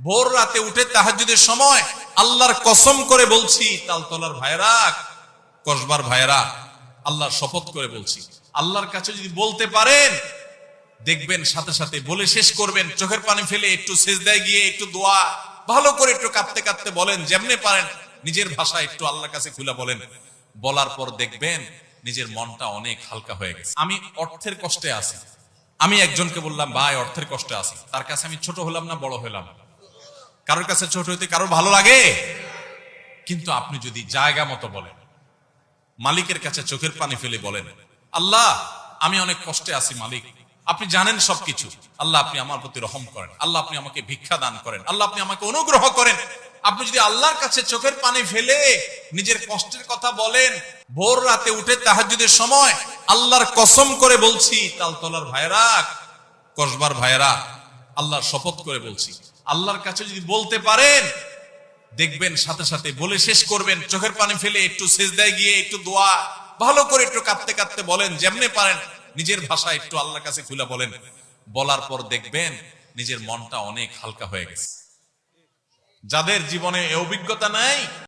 ভোর রাতে উঠে তাহাজ্জুদের সময় আল্লাহর কসম করে বলছি, তালতলার ভাইরা কসবার ভাইরা আল্লাহর শপথ করে বলছি, আল্লাহর কাছে যদি বলতে পারেন, দেখবেন সাথে সাথে বলে শেষ করবেন, চোখের পানি ফেলে একটু সেজদায় গিয়ে একটু দোয়া, ভালো করে একটু কাঁদতে কাঁদতে বলেন, যেমনে পারেন, নিজের ভাষা একটু আল্লাহর কাছে খুলে বলেন। বলার পর দেখবেন নিজের মনটা অনেক হালকা হয়ে গেছে। আমি অর্থের কষ্টে আছি। আমি একজনকে বললাম, ভাই, অর্থের কষ্টে আছি। তার কাছে আমি ছোট হলাম না, বড় হলাম? কারোর কাছে ছোট হইতে কারোর ভালো লাগে? কিন্তু আপনি যদি জায়গা মতো বলেন, মালিকের কাছে চোখের পানি ফেলে বলেন, আল্লাহ, আমি অনেক কষ্টে আছি মালিক। আপনি জানেন সবকিছু। আল্লাহ, আপনি আমার প্রতি রহম করেন। আল্লাহ, আপনি আমাকে ভিক্ষা দান করেন। আল্লাহ, আপনি আমাকে অনুগ্রহ করেন। আপনি যদি আল্লাহর কাছে চোখের পানি ফেলে নিজের কষ্টের কথা বলেন, ভোর রাতে উঠে তাহাজ্জুদের সময় আল্লাহর কসম করে বলছি, তালতলার ভাইরা কসবার ভাইরা আল্লাহর শপথ করে বলছি আল্লাহর কাছে যদি বলতে পারেন, দেখবেন সাথে সাথে বলে শেষ করবেন, চোখের পানি ফেলে একটু সেজদায় গিয়ে একটু দোয়া, ভালো করে একটু কাঁদতে কাঁদতে বলেন, যেমনে পারেন, নিজের ভাষা একটু আল্লাহর কাছে খুলে বলেন। বলার পর দেখবেন নিজের মনটা অনেক হালকা হয়ে গেছে। যাদের জীবনে অভিজ্ঞতা নাই